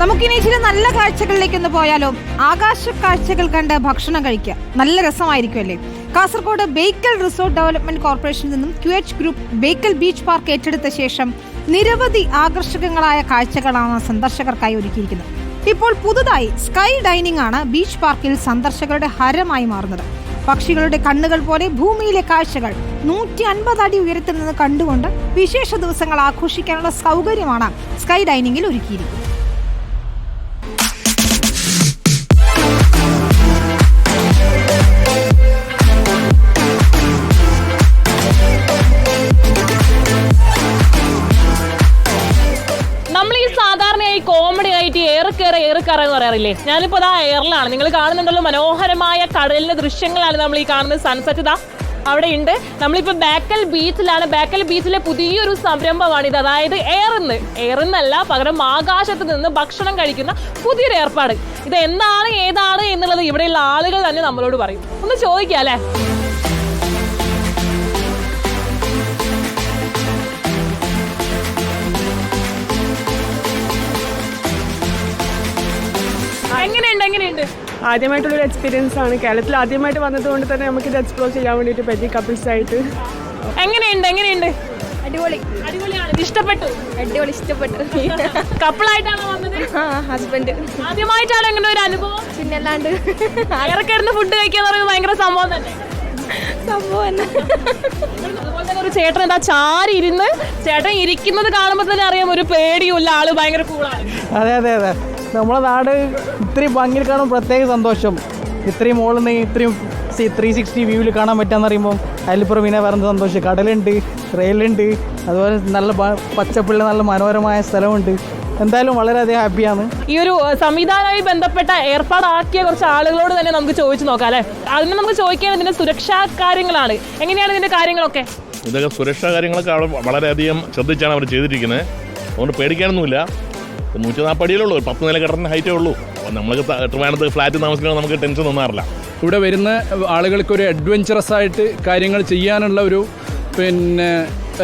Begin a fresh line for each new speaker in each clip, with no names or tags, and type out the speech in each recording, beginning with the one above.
നമുക്കിനി ചില നല്ല കാഴ്ചകളിലേക്ക് ഒന്ന് പോയാലോ? ആകാശ കാഴ്ചകൾ കണ്ട് ഭക്ഷണം കഴിക്കുക. നല്ല രസമായിരിക്കുമല്ലേ? കാസർഗോഡ് ബേക്കൽ റിസോർട്ട് ഡെവലപ്മെന്റ് കോർപ്പറേഷനിൽ നിന്നും Q H group Bekal beach park ഏറ്റെടുത്ത ശേഷം നിരവധി ആകർഷകങ്ങളായ കാഴ്ചകളാണ് സന്ദർശകർക്കായി ഒരുക്കിയിരിക്കുന്നത്. ഇപ്പോൾ പുതുതായി സ്കൈ ഡൈനിങ് ആണ് ബീച്ച് പാർക്കിൽ സന്ദർശകരുടെ ഹരമായി മാറുന്നത്. പക്ഷികളുടെ കണ്ണുകൾ പോലെ ഭൂമിയിലെ കാഴ്ചകൾ നൂറ്റി അൻപത് അടി ഉയരത്തിൽ നിന്ന് കണ്ടുകൊണ്ട് വിശേഷ ദിവസങ്ങൾ ആഘോഷിക്കാനുള്ള സൗകര്യമാണ് സ്കൈ ഡൈനിങ്ങിൽ ഒരുക്കിയിരിക്കുന്നത്.
ഏറെക്കേറെ ഏറെക്കറ എന്ന് പറയാറില്ലേ? ഞാനിപ്പോ ആ എയറിലാണ്. നിങ്ങൾ കാണുന്നുണ്ടല്ലോ മനോഹരമായ കടലിന്റെ ദൃശ്യങ്ങളാണ് നമ്മൾ ഈ കാണുന്നത്. സൺസെറ്റ് ഇതാ അവിടെ ഉണ്ട്. നമ്മളിപ്പോ ബേക്കൽ ബീച്ചിലാണ് ബേക്കൽ ബീച്ചിലെ പുതിയൊരു സംരംഭമാണ് ഇത്. അതായത് എയർന്ന് എയർന്നല്ല പകരം ആകാശത്ത് നിന്ന് ഭക്ഷണം കഴിക്കുന്ന പുതിയൊരു ഏർപ്പാട്. ഇത് എന്താണ് ഏതാണ് എന്നുള്ളത് ഇവിടെയുള്ള ആളുകൾ തന്നെ നമ്മളോട് പറയും. ഒന്ന് ചോദിക്കാം അല്ലേ എങ്ങനെയുണ്ട്
ആദ്യമായിട്ടുള്ളൊരു എക്സ്പീരിയൻസ് ആണ്. കേരളത്തിൽ ആദ്യമായിട്ട് വന്നതുകൊണ്ട് തന്നെ നമുക്ക് ഇത് എക്സ്പ്ലോർ ചെയ്യാൻ വേണ്ടിയിട്ട് പറ്റി കപ്പിൾസ് ആയിട്ട്.
എങ്ങനെയുണ്ട്? എങ്ങനെയുണ്ട്?
അടിപൊളി.
അടിപൊളിയാണ്. ഇഷ്ടപ്പെട്ടു?
അടിപൊളി ഇഷ്ടപ്പെട്ടു.
കപ്പിളായിട്ടാണോ വന്നത്?
ആ ഹസ്ബൻഡ്
ആദ്യമായിട്ടാണ് എങ്ങനെ ഒരു അനുഭവം?
പിന്നെ പിന്നല്ലാണ്ട്.
അയറക്കിടന്ന് ഫുഡ് കഴിക്കാന്ന് പറയുന്നത് ഭയങ്കര സംഭവം തന്നെ.
സംഭവം തന്നെ.
ഒരു ചേട്ടൻ എന്താ ചാരി ഇരുന്ന് ചേട്ടൻ ഇരിക്കുന്നത് കാണുമ്പോൾ തന്നെ അറിയാം ഒരു പേടിയുള്ള ആൾ ഭയങ്കര കൂളാണ്
അതെ അതെ അതെ. നമ്മളെ നാട് ഇത്രയും ഭംഗിയിൽ കാണുമ്പോൾ പ്രത്യേക സന്തോഷം. ഇത്രയും മുകളിൽ നിന്ന് ഇത്രയും ത്രീ സിക്സ്റ്റി വ്യൂവിൽ കാണാൻ പറ്റാന്ന് പറയുമ്പോൾ അതിലിപ്പുറം പിന്നെ വേറെ സന്തോഷം. കടലുണ്ട് റെയിലുണ്ട് അതുപോലെ നല്ല പച്ചപ്പുള്ള നല്ല മനോഹരമായ സ്ഥലമുണ്ട്. എന്തായാലും വളരെയധികം ഹാപ്പിയാണ്
ഈ ഒരു സംവിധാനവുമായി ബന്ധപ്പെട്ട ഏർപ്പാടാക്കിയ കുറച്ച് ആളുകളോട് തന്നെ നമുക്ക് ചോദിച്ചു നോക്കാം അല്ലെ? അതിന് നമുക്ക് ചോദിക്കാൻ ഇതിന്റെ സുരക്ഷാ കാര്യങ്ങളാണ്. എങ്ങനെയാണ് ഇതിന്റെ കാര്യങ്ങളൊക്കെ?
ഇതൊക്കെ സുരക്ഷാ കാര്യങ്ങളൊക്കെ അവിടെ വളരെയധികം ശ്രദ്ധിച്ചാണ് അവർ ചെയ്തിരിക്കുന്നത്. അതുകൊണ്ട് പേടിക്കാനൊന്നുമില്ല. നൂറ്റി നാൽപ്പടിയിലുള്ളൂ ഒരു പത്ത് നില കിടന്ന ഹൈറ്റേ ഉള്ളൂ. അപ്പോൾ നമ്മൾക്ക് ട്രിവാണത്ത് ഫ്ലാറ്റ് താമസിക്കുന്നത് നമുക്ക് ടെൻഷൻ ഒന്നാറില്ല
ഇവിടെ വരുന്ന ആളുകൾക്ക് ഒരു അഡ്വഞ്ചറസ് ആയിട്ട് കാര്യങ്ങൾ ചെയ്യാനുള്ള ഒരു പിന്നെ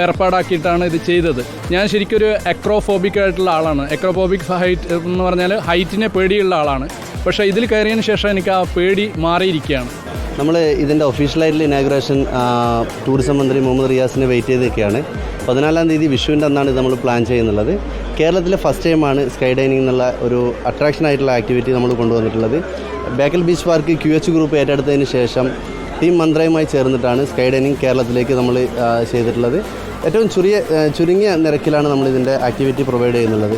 ഏർപ്പാടാക്കിയിട്ടാണ് ഇത് ചെയ്തത്. ഞാൻ ശരിക്കും ഒരു അക്രോഫോബിക് ആയിട്ടുള്ള ആളാണ്. അക്രോഫോബിക് ഹൈറ്റ് എന്ന് പറഞ്ഞാൽ ഹൈറ്റിനെ പേടിയുള്ള ആളാണ്. പക്ഷേ ഇതിൽ കയറിയതിന് ശേഷം എനിക്ക് ആ പേടി മാറിയിരിക്കുകയാണ്.
നമ്മൾ ഇതിന്റെ ഒഫീഷ്യലായിട്ടുള്ള ഇനാഗ്രേഷൻ ടൂറിസം മന്ത്രി മുഹമ്മദ് റിയാസിനെ വെയിറ്റ് ചെയ്ത് നിൽക്കുകയാണ് പതിനാലാം തീയതി വിഷുവിന്റെ അന്നാണ് ഇത് നമ്മൾ പ്ലാൻ ചെയ്യുന്നുള്ളത്. കേരളത്തിലെ ഫസ്റ്റ് ടൈമാണ് സ്കൈ ഡൈനിങ് എന്നുള്ള ഒരു അട്രാക്ഷൻ ആയിട്ടുള്ള ആക്ടിവിറ്റി നമ്മൾ കൊണ്ടുവന്നിട്ടുള്ളത്. Bekal beach park Q H group ഏറ്റെടുത്തതിന് ശേഷം ടീം മന്ത്രയുമായി ചേർന്നിട്ടാണ് സ്കൈ ഡൈനിങ് കേരളത്തിലേക്ക് നമ്മൾ ചെയ്തിട്ടുള്ളത്. ഏറ്റവും ചുരുങ്ങിയ ചുരുങ്ങിയ നിരക്കിലാണ് നമ്മൾ ഇതിന്റെ ആക്ടിവിറ്റി പ്രൊവൈഡ് ചെയ്യുന്നുള്ളത്.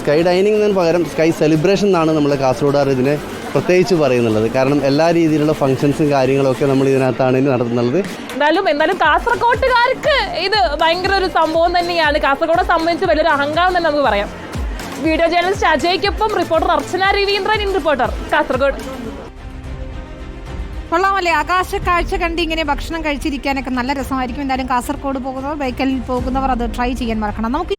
സ്കൈ ഡൈനിങ്ങിന് പകരം സ്കൈ സെലിബ്രേഷൻ എന്നാണ് നമ്മൾ കാസർഗോഡുകാർ ഇതിനെ പ്രത്യേകിച്ച് പറയുന്നുള്ളത്. കാരണം എല്ലാ രീതിയിലുള്ള ഫങ്ഷൻസും കാര്യങ്ങളൊക്കെ നമ്മൾ ഇതിനകത്താണ് നടത്തുന്നത്.
എന്തായാലും എന്തായാലും കാസർഗോട്ടുകാർക്ക് ഇത് ഭയങ്കര ഒരു സംഭവം തന്നെയാണ്. കാസർഗോഡെ സംബന്ധിച്ച് വലിയൊരു അഹങ്കാരം തന്നെ നമുക്ക് പറയാം. Video journalist അജയ്ക്കൊപ്പം reporter Archana Raveendran in reporter Kasaragod.
കൊള്ളാമല്ലേ. ആകാശ കാഴ്ച കണ്ട് ഇങ്ങനെ ഭക്ഷണം കഴിച്ചിരിക്കാനൊക്കെ നല്ല രസമായിരിക്കും. എന്തായാലും കാസർഗോഡ് പോകുന്നവർ ബൈക്കലിൽ പോകുന്നവർ അത് ട്രൈ ചെയ്യാൻ മറക്കണം. നമുക്ക്